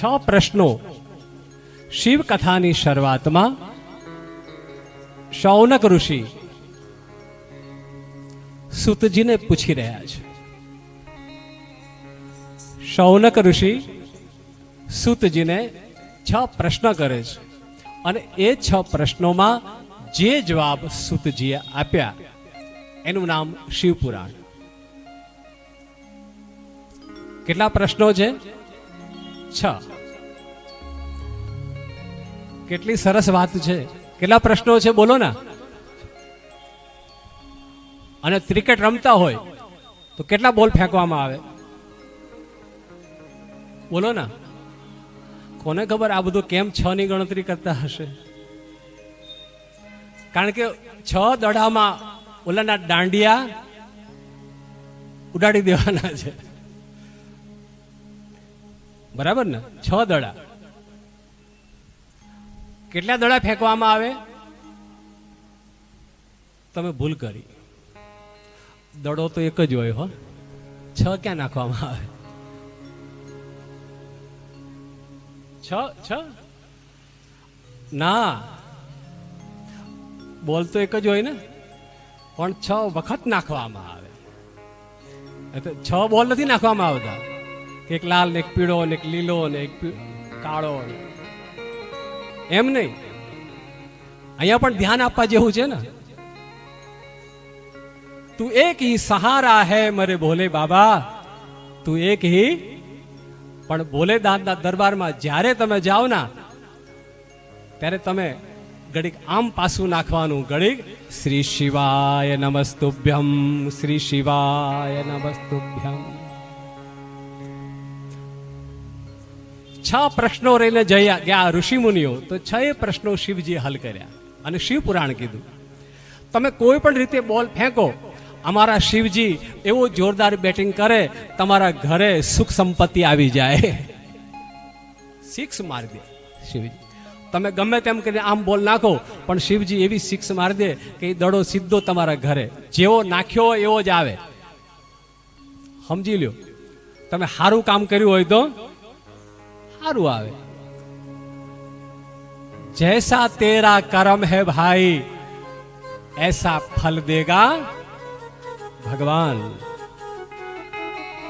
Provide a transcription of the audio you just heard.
છ પ્રશ્નો. શિવ કથાની શરૂઆતમાં શૌનક ઋષિ સુતજીને પૂછી રહ્યા છે. શૌનક ઋષિ સુતજીને છ પ્રશ્ન કરે છે અને એ છ પ્રશ્નોમાં જે જવાબ સુતજીએ આપ્યા એનું નામ શિવપુરાણ. કેટલા પ્રશ્નો છે? છ. કેટલી સરસ વાત છે. કેટલા પ્રશ્નો છે, બોલો ને. અને ક્રિકેટ રમતા હોય તો કેટલા બોલ ફેંકવામાં આવે? બોલો ને. કોને ખબર આ બધું કેમ છ ની ગણતરી કરતા હશે? કારણ કે છ દડામાં ઓલાના દાંડિયા ઉડાડી દેવાના છે. બરાબર ને? છ દડા. કેટલા દડા ફેંકવામાં આવે? તમે ભૂલ કરી. દડો તો એક જ હોય હો. છ ક્યાં નાખવામાં આવે? છ છ? ના. બોલ તો એક જ હોય ને? પણ છ વખત નાખવામાં આવે. એટલે છ બોલ નથી નાખવામાં આવતા. એક લાલ ને એક પીળો ને એક લીલો ને એક કાળો એમ નહીં. અહીંયા પણ ધ્યાન આપવા જેવું છે ને? તું એક હી સહારા હે મરે ભોલે બાબા. તું એક હી પણ ભોલે દાદના દરબારમાં જ્યારે તમે જાઓ ના, ત્યારે તમે ઘડીક આમ પાછું નાખવાનું, ઘડીક શ્રી શિવાય નમસ્તુભ્યમ, શ્રી શિવાય નમસ્તુભ્યમ. છ પ્રશ્નો રહીને જયા ગયા ઋષિ મુનિઓ, તો છ એ પ્રશ્નો શિવજીએ હલ કર્યા અને શિવ પુરાણ કીધું. તમે કોઈ પણ રીતે બોલ ફેંકો, અમારા શિવજી એવું જોરદાર બેટિંગ કરે, તમારા ઘરે સુખ સંપત્તિ આવી જાય. સિક્સ મારી દે શિવજી. તમે ગમે તેમ કરીને આમ બોલ નાખો, પણ શિવજી એવી સિક્સ મારી દે કે એ દડો સીધો તમારા ઘરે. જેવો નાખ્યો એવો જ આવે. સમજી લ્યો. તમે સારું કામ કર્યું હોય તો સારું આવે. જૈસા તેરા કરમ હે ભાઈ એસા ફલ દેગા ભગવાન.